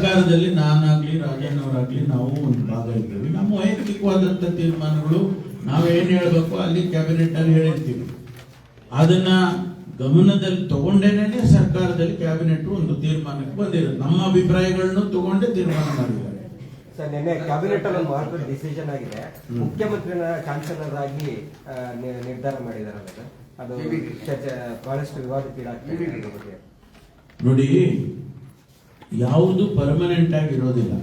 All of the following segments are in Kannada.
ಸರ್ಕಾರದಲ್ಲಿ ನಾನಾಗ್ಲಿ ರಾಜಣ್ಣವರಾಗ್ಲಿ ನಾವು ಒಂದು ಭಾಗ ಇದ್ದೇವೆ. ನಮ್ಮ ವೈಯಕ್ತಿಕವಾದಂಥ ತೀರ್ಮಾನಗಳು ನಾವೇನು ಹೇಳಬೇಕು ಅಲ್ಲಿ ಕ್ಯಾಬಿನೆಟ್ ಅಲ್ಲಿ ಹೇಳಿರ್ತೀವಿ. ಅದನ್ನ ಗಮನದಲ್ಲಿ ತಗೊಂಡೇನೆ ಸರ್ಕಾರದಲ್ಲಿ ಕ್ಯಾಬಿನೆಟ್ ಒಂದು ತೀರ್ಮಾನಕ್ಕೆ ಬಂದಿರೋದು. ನಮ್ಮ ಅಭಿಪ್ರಾಯಗಳನ್ನು ತಗೊಂಡೇ ತೀರ್ಮಾನ ಮಾಡಿದ್ದಾರೆ. ಸರ್ ನಿನ್ನೆ ಕ್ಯಾಬಿನೆಟ್ ಅಲ್ಲಿ ಒಂದು ಮಹತ್ವದ ಡಿಸಿಷನ್ ಆಗಿದೆ. ಮುಖ್ಯಮಂತ್ರಿನ ಚಾನ್ಸಲರ್ ಆಗಿ ನಿರ್ಧಾರ ಮಾಡಿದ್ದಾರೆ ಅದು ಬಹಳಷ್ಟು ವಿವಾದಕ್ಕೀಡಾಗ್ತಿದೆ. ನೋಡಿ ಯಾವುದು ಪರ್ಮನೆಂಟ್ ಆಗಿ ಇರೋದಿಲ್ಲ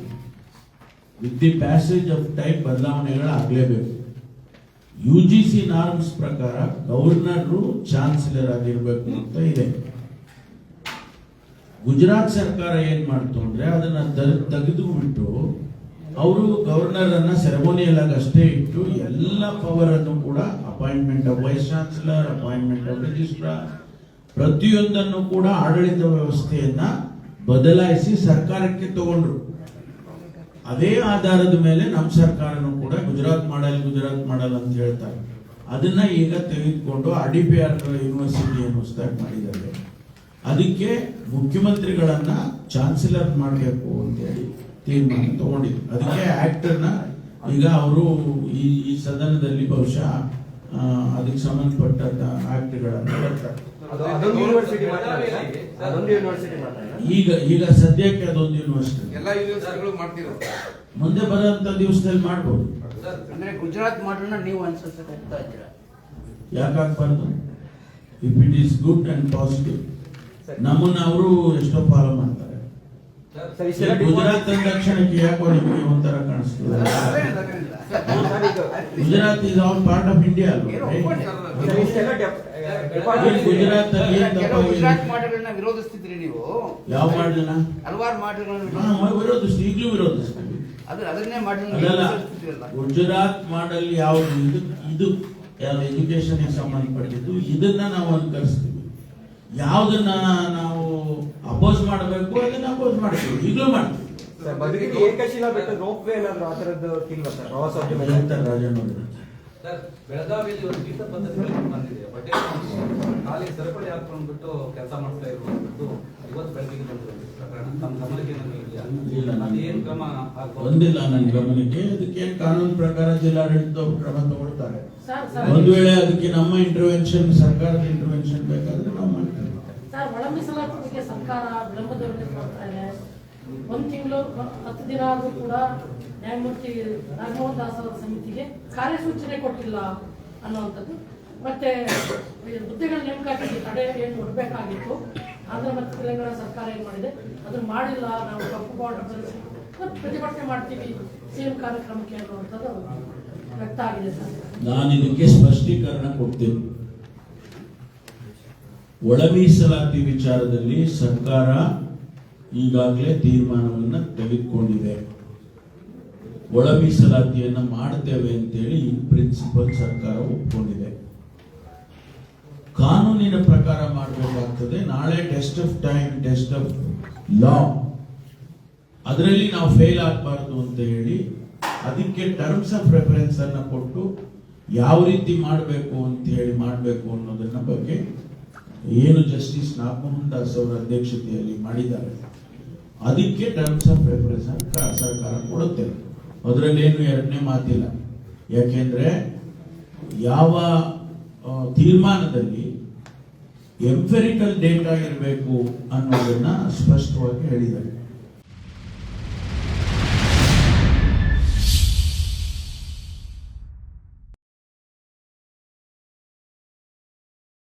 with the passage of time ಬದಲಾವಣೆಗಳು ಆಗಲೇಬೇಕು. ಯು ಜಿ ಸಿ ನಾರ್ಮ್ಸ್ ಪ್ರಕಾರ ಗವರ್ನರು ಚಾನ್ಸಲರ್ ಆಗಿರ್ಬೇಕು ಅಂತ ಇದೆ. ಗುಜರಾತ್ ಸರ್ಕಾರ ಏನ್ ಮಾಡ್ತು ಅಂದ್ರೆ ಅದನ್ನ ತೆಗೆದುಬಿಟ್ಟು ಅವರು ಗವರ್ನರ್ ಅನ್ನ ಸೆರೆಮೋನಿಯಲ್ ಆಗಿ ಅಷ್ಟೇ ಇಟ್ಟು ಎಲ್ಲ ಪವರ್ ಅನ್ನು ಕೂಡ appointment of vice chancellor appointment of registrar ಪ್ರತಿಯೊಂದನ್ನು ಕೂಡ ಆಡಳಿತ ವ್ಯವಸ್ಥೆಯನ್ನ ಬದಲಾಯಿಸಿ ಸರ್ಕಾರಕ್ಕೆ ತಗೊಂಡ್ರು. ಅದೇ ಆಧಾರದ ಮೇಲೆ ನಮ್ಮ ಸರ್ಕಾರನೂ ಕೂಡ ಗುಜರಾತ್ ಮಾಡಲ್ ಗುಜರಾತ್ ಮಾಡಲ್ ಅಂತ ಹೇಳ್ತಾರೆ. ಅದನ್ನ ಈಗ ತೆಗೆದುಕೊಂಡು ಅಡಿಪಿಆರ್ ಯೂನಿವರ್ಸಿಟಿಯನ್ನು ಸ್ಟಾರ್ಟ್ ಮಾಡಿದ್ದಾರೆ. ಅದಕ್ಕೆ ಮುಖ್ಯಮಂತ್ರಿಗಳನ್ನ ಚಾನ್ಸಲರ್ ಮಾಡಬೇಕು ಅಂತೇಳಿ ತೀರ್ಮಾನ ತಗೊಂಡಿದ್ರು. ಅದಕ್ಕೆ ಆಕ್ಟರ್ನ ಈಗ ಅವರು ಈ ಈ ಸದನದಲ್ಲಿ ಬಹುಶಃ ಅದಕ್ಕೆ ಸಂಬಂಧಪಟ್ಟಂತ ಆಕ್ಟ್ಗಳನ್ನು ಹೇಳ್ತಾರೆ. ಅದು ಅದೊಂದು ಯೂನಿವರ್ಸಿಟಿ ಮಾತ್ರ ಅಲ್ಲ? ಅದೊಂದು ಯೂನಿವರ್ಸಿಟಿ ಮಾತ್ರ ಅಲ್ಲ? ಈಗ ಈಗ ಸದ್ಯಕ್ಕೆ ಅದೊಂದು ಯೂನಿವರ್ಸಿಟಿ ಎಲ್ಲ ಯೂನಿವರ್ಸಿಟಿಗಳು ಮಾಡ್ತೀರ ಮುಂದೆ ಬರೋಂತ ದಿವಸದಲ್ಲಿ ಮಾಡ್ಬೋದು. ಅಂದ್ರೆ ಗುಜರಾತ್ ಮಾಡೋಣ ನೀವು ಅನ್ಸುತ್ತೆ ಇದ್ದೀರಾ? ಯಾಕಾಗ್ಬಾರ್ದು if it is good and positive ಸರಿ. ನಮ್ಮನ್ನ ಅವರು ಎಷ್ಟೋ ಫಾಲೋ ಮಾಡ್ತಾರೆ. ಗುಜರಾತ್ ಅಂದ ತಕ್ಷಣಕ್ಕೆ ಯಾಕೋ ನಿಮಗೆ ಒಂಥರ ಕಾಣಿಸ್ತದೆ Gujarat is all part of India Gujarat Gujarat ಮಾಡೆಲ್ನ ವಿರೋಧಿಸ್ತಿದ್ರಿ ನೀವು. ಯಾವ ಮಾಡಲಿನ? ಹಲವಾರು ಮಾಡೆಲ್ಗಳನ್ನ ವಿರೋಧಿಸ್ತೀವಿ ಈಗಲೂ ವಿರೋಧಿಸ್ತೀವಿ. ಅದ್ರ ಅದನ್ನೇ ವಿರೋಧಿಸ್ತಿದ್ರಲ್ಲ. ಗುಜರಾತ್ ಮಾಡಲ್ ಯಾವುದು? ಇದು ಇದು ಎಜುಕೇಶನ್ ಸಂಬಂಧಪಟ್ಟಿದ್ದು ಇದನ್ನ ನಾವು ಅನುಕರಿಸ್ತೀವಿ. ಯಾವ್ದನ್ನ ನಾವು ಅಪೋಸ್ ಮಾಡಬೇಕು ಅದನ್ನ ಅಪೋಸ್ ಮಾಡ್ತೀವಿ. ಈಗಲೂ ಮಾಡ್ತೀವಿ. ಬದುಕಿಗೆ ಏಕಶಿಲಾ ಬೆಟ್ಟ ರೋಪ್ ವೇ ಏನಾದ್ರು ಆ ಥರದ್ದು ಇಲ್ಲ ಸರ್ ಪ್ರವಾಸೋದ್ಯಮ ಸರ್ ಬೆಳಗಾವಿಯಲ್ಲಿ ಒಂದು ಗೀತ ಪದ್ಧತಿ ಬಂದಿದೆ. ಬಟ್ ಖಾಲಿ ಸರಪಳಿ ಹಾಕೊಂಡ್ಬಿಟ್ಟು ಕೆಲಸ ಮಾಡ್ತಾ ಇರುವಂತದ್ದು ಇವತ್ತು ಪ್ರಕರಣ ನಮ್ಮ ಗಮನಕ್ಕೆ ನನಗೆ ಇಲ್ಲ, ಅದೇನು ಕ್ರಮ ಬಂದಿಲ್ಲ ನನ್ನ ಗಮನಕ್ಕೆ. ಅದಕ್ಕೆ ಕಾನೂನು ಪ್ರಕಾರ ಜಿಲ್ಲಾಡಳಿತ ಕ್ರಮ ತಗೊಳ್ತಾರೆ. ಒಂದು ವೇಳೆ ಅದಕ್ಕೆ ನಮ್ಮ ಇಂಟರ್ವೆನ್ಷನ್ ಸರ್ಕಾರದ ಇಂಟರ್ವೆನ್ಷನ್ ಬೇಕಾದ್ರೆ ನಾವು ಮಾಡ್ತೀವಿ. ಸರ್ ಒಳ ಮೀಸಲಾತಿ ಸರ್ಕಾರ ಇದೆ ಒಂದು ತಿಂಗಳು, ಹತ್ತು ದಿನ ಆದ್ರೂ ಕೂಡ ನ್ಯಾಯಮೂರ್ತಿ ರಾಘವನ್ ದಾಸ್ ಅವರ ಸಮಿತಿಗೆ ಕಾರ್ಯಸೂಚನೆ ಕೊಟ್ಟಿಲ್ಲ ಅನ್ನುವಂಥದ್ದು. ಮತ್ತೆ ಹುದ್ದೆಗಳ ನೇಮಕಾತಿಗೆ ತಡೆ ಏನು ಕೊಡಬೇಕಾಗಿತ್ತು, ಆಂಧ್ರ ಮತ್ತು ತೆಲಂಗಾಣ ಸರ್ಕಾರ ಏನು ಮಾಡಿದೆ, ಅದನ್ನು ಮಾಡಿಲ್ಲ, ನಾವು ಕಪ್ಪು ಬಾರ್ಡರ್ ಪ್ರತಿಭಟನೆ ಮಾಡ್ತೀವಿ ಸಿಎಂ ಕಾರ್ಯಕ್ರಮಕ್ಕೆ ಅನ್ನುವಂಥದ್ದು ವ್ಯಕ್ತ ಆಗಿದೆ ಸರ್. ನಾನು ಇದಕ್ಕೆ ಸ್ಪಷ್ಟೀಕರಣ ಕೊಡ್ತೇನೆ. ಒಳ ಮೀಸಲಾತಿ ವಿಚಾರದಲ್ಲಿ ಸರ್ಕಾರ ಈಗಾಗಲೇ ತೀರ್ಮಾನವನ್ನು ತೆಗೆದುಕೊಂಡಿದೆ. ಒಳ ಮೀಸಲಾತಿಯನ್ನು ಮಾಡ್ತೇವೆ ಅಂತೇಳಿ ಇನ್ ಪ್ರಿನ್ಸಿಪಲ್ ಸರ್ಕಾರ ಒಪ್ಕೊಂಡಿದೆ. ಕಾನೂನಿನ ಪ್ರಕಾರ ಮಾಡಬೇಕಾಗ್ತದೆ, ನಾಳೆ test of time test of law ಅದರಲ್ಲಿ ನಾವು ಫೇಲ್ ಆಗಬಾರ್ದು ಅಂತ ಹೇಳಿ ಅದಕ್ಕೆ ಟರ್ಮ್ಸ್ ಆಫ್ ರೆಫರೆನ್ಸ್ ಅನ್ನು ಕೊಟ್ಟು ಯಾವ ರೀತಿ ಮಾಡಬೇಕು ಅಂತ ಹೇಳಿ ಮಾಡಬೇಕು ಅನ್ನೋದನ್ನ ಬಗ್ಗೆ ಏನು ಜಸ್ಟಿಸ್ ನಾಗಮೋಹನ್ ದಾಸ್ ಅವರ ಅಧ್ಯಕ್ಷತೆಯಲ್ಲಿ ಮಾಡಿದ್ದಾರೆ, ಅದಕ್ಕೆ ಟರ್ಮ್ಸ್ ಆಫ್ ರೆಫರೆನ್ಸ್ ಸರ್ಕಾರ ಕೊಡುತ್ತೆ. ಅದರಲ್ಲಿ ಏನು ಎರಡನೇ ಮಾತಿಲ್ಲ. ಯಾಕೆಂದ್ರೆ ಯಾವ ತೀರ್ಮಾನದಲ್ಲಿ ಎಂಫೆರಿಕಲ್ ಡೇಟಾ ಇರಬೇಕು ಅನ್ನೋದನ್ನ ಸ್ಪಷ್ಟವಾಗಿ ಹೇಳಿದ್ದಾರೆ.